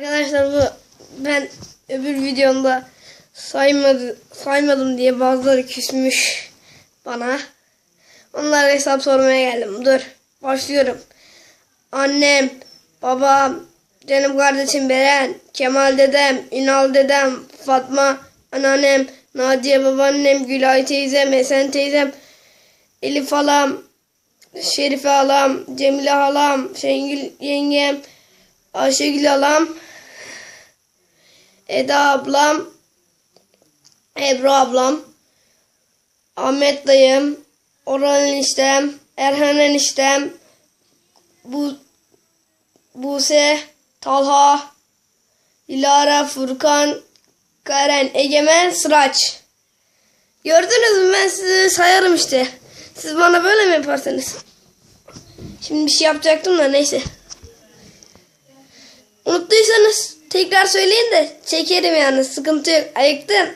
Arkadaşlar bu ben öbür videomda saymadı, saymadım diye bazıları küsmüş bana. Onlara hesap sormaya geldim. Dur başlıyorum. Annem, babam, canım kardeşim Beren, Kemal dedem, Ünal dedem, Fatma, anneannem, Naciye babaannem, Gülay teyzem, Esen teyzem, Elif halam, Şerife halam, Cemile halam, Şengül yengem, Ayşegül halam, Eda ablam, Ebru ablam, Ahmet dayım, Orhan eniştem, Erhan eniştem, bu Buse, Talha, Dilara, Furkan, Karen, Egemen, Sıraç. Gördünüz mü ben sizi sayarım işte. Siz bana böyle mi yaparsınız? Şimdi bir şey yapacaktım da neyse. Unuttuysanız tekrar söyleyin de çekerim yani sıkıntı yok. Ayıktın.